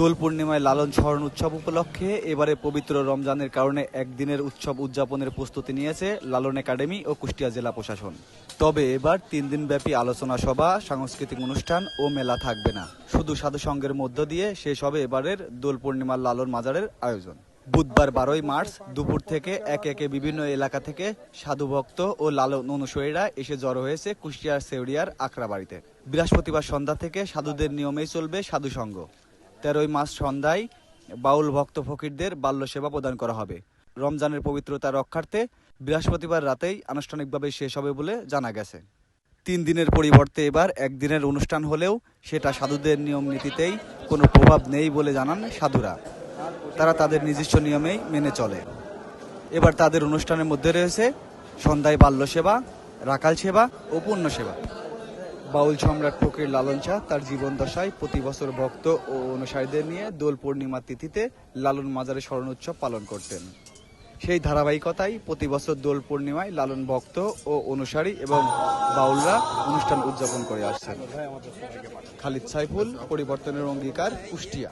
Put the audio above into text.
দোল পূর্ণিমায় লালন স্মরণ উৎসব উপলক্ষে এবারে পবিত্র রমজানের কারণে একদিনের উৎসব উদযাপনের প্রস্তুতি নিয়েছে লালন একাডেমি ও কুষ্টিয়া জেলা প্রশাসন। তবে এবার তিন দিনব্যাপী আলোচনা সভা, সাংস্কৃতিক অনুষ্ঠান ও মেলা থাকবে না। শুধু সাধু সঙ্গের মধ্য দিয়ে শেষ হবে এবারের দোল পূর্ণিমার লালন মাজারের আয়োজন। বুধবার বারোই মার্চ দুপুর থেকে একে একে বিভিন্ন এলাকা থেকে সাধু ভক্ত ও লালন অনুসারীরা এসে জড়ো হয়েছে কুষ্টিয়ার সেউরিয়ার আখড়াবাড়িতে। বৃহস্পতিবার সন্ধ্যা থেকে সাধুদের নিয়মেই চলবে সাধু সঙ্গ তেরোই মাস সন্ধ্যায় বাউল ভক্ত ফকিরদের বাল্য সেবা প্রদান করা হবে। রমজানের পবিত্রতা রক্ষার্থে বৃহস্পতিবার রাতেই আনুষ্ঠানিকভাবে শেষ হবে বলে জানা গেছে। তিন দিনের পরিবর্তে এবার একদিনের অনুষ্ঠান হলেও সেটা সাধুদের নিয়ম নীতিতেই কোনো প্রভাব নেই বলে জানান সাধুরা। তারা তাদের নিজস্ব নিয়মেই মেনে চলে। এবার তাদের অনুষ্ঠানের মধ্যে রয়েছে সন্ধ্যায় বাল্য সেবা রাকাল সেবা ও পূর্ণ সেবা। বাউল সম্রাট ফকির লালন শাহ তার জীবন দশায় প্রতি বছর ভক্ত ও অনুসারীদের নিয়ে দোল পূর্ণিমা তিথিতে লালন মাজারে স্মরণ উৎসব পালন করতেন। সেই ধারাবাহিকতায় প্রতি বছর দোল পূর্ণিমায় লালন ভক্ত ও অনুসারী এবং বাউলরা অনুষ্ঠান উদযাপন করে আসছেন। খালিদ সাইফুল, পরিবর্তনের অঙ্গীকার, কুষ্টিয়া।